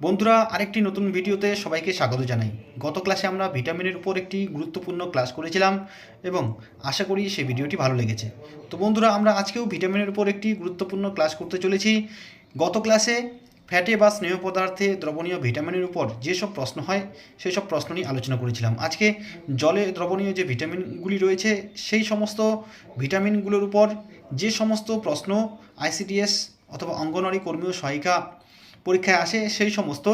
বন্ধুরা, আরেকটি নতুন ভিডিওতে সবাইকে স্বাগত জানাই। গত ক্লাসে আমরা ভিটামিনের উপর একটি গুরুত্বপূর্ণ ক্লাস করেছিলাম এবং আশা করি সেই ভিডিওটি ভালো লেগেছে। তো বন্ধুরা, আমরা আজকেও ভিটামিনের উপর একটি গুরুত্বপূর্ণ ক্লাস করতে চলেছি। গত ক্লাসে ফ্যাটে বা স্নেহ পদার্থে দ্রবণীয় ভিটামিনের উপর যেসব প্রশ্ন হয় সেই সব প্রশ্ন নিয়ে আলোচনা করেছিলাম। আজকে জলে দ্রবণীয় যে ভিটামিনগুলি রয়েছে, সেই সমস্ত ভিটামিনগুলোর উপর যে সমস্ত প্রশ্ন আইসিডিএস অথবা অঙ্গনওয়াড়ি কর্মী ও সহায়িকা পরীক্ষায় আসে সেই সমস্ত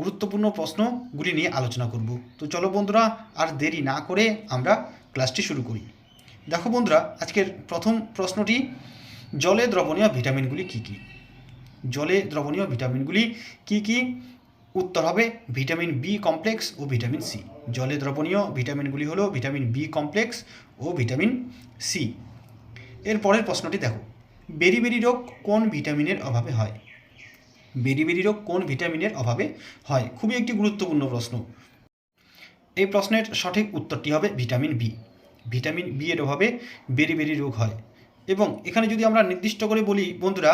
গুরুত্বপূর্ণ প্রশ্নগুলি নিয়ে আলোচনা করব। তো চলো বন্ধুরা, আর দেরি না করে আমরা ক্লাসটি শুরু করি। দেখো বন্ধুরা, আজকের প্রথম প্রশ্নটি, জলে দ্রবণীয় ভিটামিনগুলি কী কী? জলে দ্রবণীয় ভিটামিনগুলি কি কি? উত্তর হবে ভিটামিন বি কমপ্লেক্স ও ভিটামিন সি। জলে দ্রবণীয় ভিটামিনগুলি হলো ভিটামিন বি কমপ্লেক্স ও ভিটামিন সি। এর পরের প্রশ্নটি দেখো, বেরি বেরি রোগ কোন ভিটামিনের অভাবে হয়? বেরি বেরি রোগ কোন ভিটামিনের অভাবে হয়? খুবই একটি গুরুত্বপূর্ণ প্রশ্ন। এই প্রশ্নের সঠিক উত্তরটি হবে ভিটামিন বি। ভিটামিন বি এর অভাবে বেরি বেরি রোগ হয়। এবং এখানে যদি আমরা নির্দিষ্ট করে বলি, বন্ধুরা,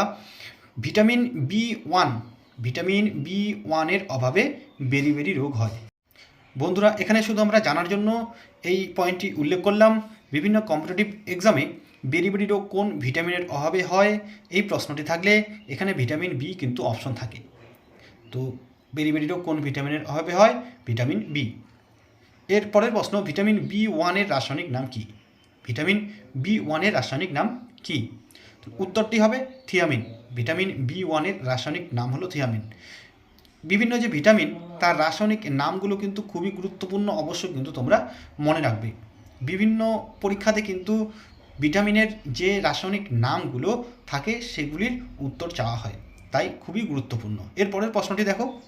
vitamin B one, vitamin B ওয়ানের অভাবে বেরি বেরি রোগ হয়। বন্ধুরা, এখানে শুধু আমরা জানার জন্য এই পয়েন্টটি উল্লেখ করলাম। বিভিন্ন কম্পিটিটিভ এক্সামে বেরি বেরি রোগ কোন ভিটামিনের অভাবে হয়? এই প্রশ্নটি থাকলে এখানে ভিটামিন বি কিন্তু অপশন থাকে। তো বেরি বেরি রোগ কোন ভিটামিনের অভাবে হয়? Vitamin B. এর পরের প্রশ্ন, ভিটামিন বি ওয়ানের রাসায়নিক নাম কি? ভিটামিন বি ওয়ানের রাসায়নিক নাম কি? উত্তরটি হবে থিয়ামিন। ভিটামিন বি ওয়ানের রাসায়নিক নাম হলো থিয়ামিন। বিভিন্ন যে ভিটামিন, তার রাসায়নিক নামগুলো কিন্তু খুবই গুরুত্বপূর্ণ অবশ্যই কিন্তু তোমরা মনে রাখবে। বিভিন্ন পরীক্ষাতে কিন্তু ভিটামিনের যে রাসায়নিক নামগুলো থাকে সেগুলির উত্তর চাওয়া হয়, তাই খুবই গুরুত্বপূর্ণ। এরপরের প্রশ্নটি দেখো।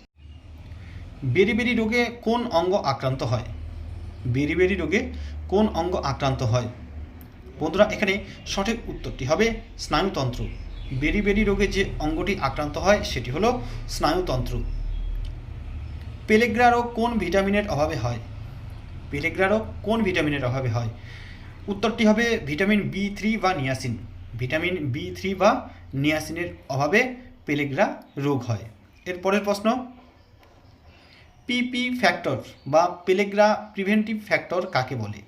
বেরিবেরি রোগে কোন অঙ্গ আক্রান্ত হয়? বেরিবেরি রোগে কোন অঙ্গ আক্রান্ত হয়? বন্ধুরা, এখানে সঠিক উত্তরটি হবে স্নায়ুতন্ত্র। বেরিবেরি রোগে যে অঙ্গটি আক্রান্ত হয়, সেটি হলো স্নায়ুতন্ত্র। পেলেগ্রা রোগ কোন ভিটামিনের অভাবে হয়? পেলেগ্রা রোগ কোন ভিটামিনের অভাবে হয়? উত্তরটি হবে ভিটামিন বি থ্রি বা নিয়াসিন। ভিটামিন বি থ্রি বা নিয়াসিনের অভাবে পেলেগ্রা রোগ হয়। এর পরের প্রশ্ন পিপি ফ্যাক্টর বা পেলেগ্রা প্রিভেন্টিভ ফ্যাক্টর কাকে বলে?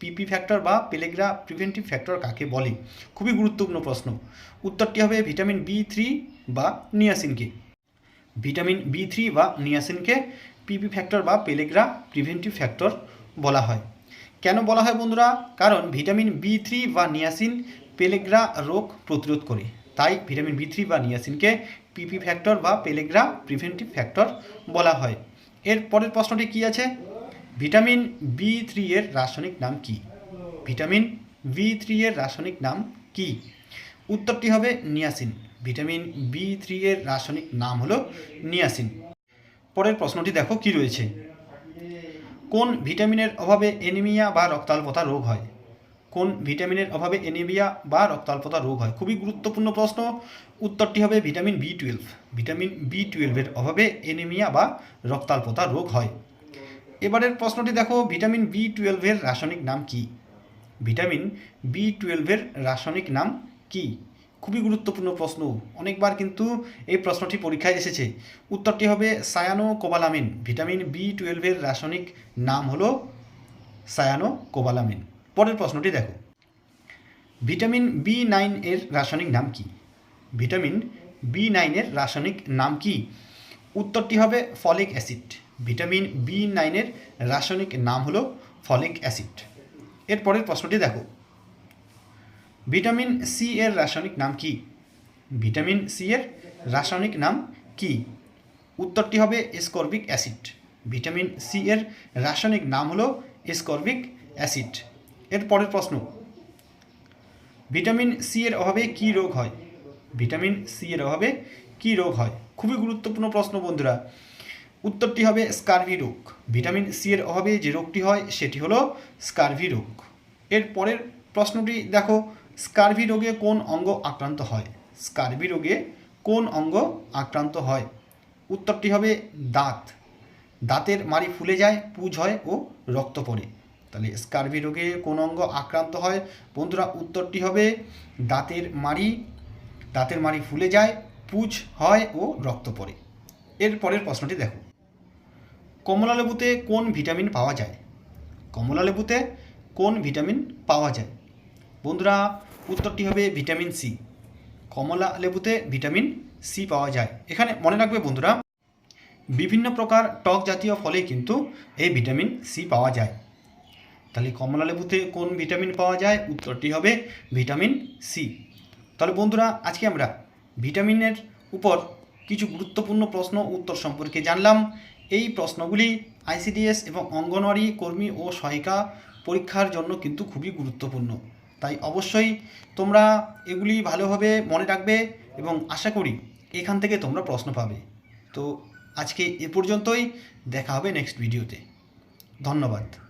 পিপি ফ্যাক্টর বা পেলেগ্রা প্রিভেন্টিভ ফ্যাক্টর কাকে বলে? খুবই গুরুত্বপূর্ণ প্রশ্ন। উত্তরটি হবে ভিটামিন বি থ্রি বা নিয়াসিনকে। ভিটামিন বি থ্রি বা নিয়াসিনকে পিপি ফ্যাক্টর বা পেলেগ্রা প্রিভেন্টিভ ফ্যাক্টর বলা হয়। কেন বলা হয় বন্ধুরা? কারণ ভিটামিন বি থ্রি বা নিয়াসিন পেলেগ্রা রোগ প্রতিরোধ করে। তাই ভিটামিন বি থ্রি বা নিয়াসিনকে পিপি ফ্যাক্টর বা পেলেগ্রা প্রিভেন্টিভ ফ্যাক্টর বলা হয়। এর পরের প্রশ্নটি কী আছে? ভিটামিন বি থ্রি এর রাসায়নিক নাম কি? ভিটামিন বি থ্রি এর রাসায়নিক নাম কি? উত্তরটি হবে নিয়াসিন। ভিটামিন বি থ্রি এর রাসায়নিক নাম হলো নিয়াসিন। পরের প্রশ্নটি দেখো কি রয়েছে। কোন ভিটামিনের অভাবে এনিমিয়া বা রক্তাল্পতা রোগ হয়? কোন ভিটামিনের অভাবে এনিমিয়া বা রক্তাল্পতা রোগ হয়? খুবই গুরুত্বপূর্ণ প্রশ্ন। উত্তরটি হবে vitamin B twelve vitamin B টুয়েলভের অভাবে এনিমিয়া বা রক্তাল্পতা রোগ হয়। এবারের প্রশ্নটি দেখো ভিটামিন বি টুয়েলভের রাসায়নিক নাম কি? ভিটামিন বি টুয়েলভের রাসায়নিক নাম কি? খুবই গুরুত্বপূর্ণ প্রশ্ন। অনেকবার কিন্তু এই প্রশ্নটি পরীক্ষায় এসেছে। উত্তরটি হবে সায়ানো কোবালামিন ভিটামিন বি টুয়েলভের রাসায়নিক নাম হলো সায়ানো কোবালামিন পরের প্রশ্নটি দেখো। ভিটামিন বি নাইন এর রাসায়নিক নাম কি? ভিটামিন বি নাইনের রাসায়নিক নাম কি? উত্তরটি হবে ফলিক অ্যাসিড। ভিটামিন বি নাইনের রাসায়নিক নাম হলো ফলিক অ্যাসিড। এর পরের প্রশ্নটি দেখো। ভিটামিন সি এর রাসায়নিক নাম কি? ভিটামিন সি এর রাসায়নিক নাম কি? উত্তরটি হবে এসকর্বিক অ্যাসিড ভিটামিন সি এর রাসায়নিক নাম হলো এসকর্বিক অ্যাসিড এর পরের প্রশ্ন। ভিটামিন সি এর অভাবে কি রোগ হয়? ভিটামিন সি এর অভাবে কি রোগ হয়? খুবই গুরুত্বপূর্ণ প্রশ্ন, বন্ধুরা। উত্তরটি হবে স্কারভি রোগ। ভিটামিন সি এর অভাবে যে রোগটি হয়, সেটি হলো স্কারভি রোগ। এর পরের প্রশ্নটি দেখো। স্কারভি রোগে কোন অঙ্গ আক্রান্ত হয়? স্কারভি রোগে কোন অঙ্গ আক্রান্ত হয়? উত্তরটি হবে দাঁত। দাঁতের মাড়ি ফুলে যায়, পুজ হয় ও রক্ত পড়ে। তাহলে স্কারভি রোগে কোন অঙ্গ আক্রান্ত হয়? বন্ধুরা, উত্তরটি হবে দাঁতের মাড়ি। দাঁতের মাড়ি ফুলে যায়, পুজ হয় ও রক্ত পড়ে। এর পরের প্রশ্নটি দেখো। কমলা লেবুতে কোন ভিটামিন পাওয়া যায়? কমলা লেবুতে কোন ভিটামিন পাওয়া যায়? বন্ধুরা উত্তরটি হবে? Vitamin C. কমলা লেবুতে ভিটামিন সি পাওয়া যায়। এখানে মনে রাখবে বন্ধুরা, বিভিন্ন প্রকার টক জাতীয় ফলে কিন্তু এই ভিটামিন সি পাওয়া যায়। তাহলে কমলা লেবুতে কোন ভিটামিন পাওয়া যায়? উত্তরটি হবে ভিটামিন সি। তাহলে বন্ধুরা, আজকে আমরা ভিটামিনের উপর কিছু গুরুত্বপূর্ণ প্রশ্ন উত্তর সম্পর্কে জানলাম। এই প্রশ্নগুলি আইসিডিএস এবং অঙ্গনওয়াড়ি কর্মী ও সহায়িকা পরীক্ষার জন্য কিন্তু খুবই গুরুত্বপূর্ণ। তাই অবশ্যই তোমরা এগুলি ভালোভাবে মনে রাখবে এবং আশা করি এখান থেকে তোমরা প্রশ্ন পাবে। তো আজকে এ পর্যন্তই, দেখা হবে নেক্সট ভিডিওতে ধন্যবাদ।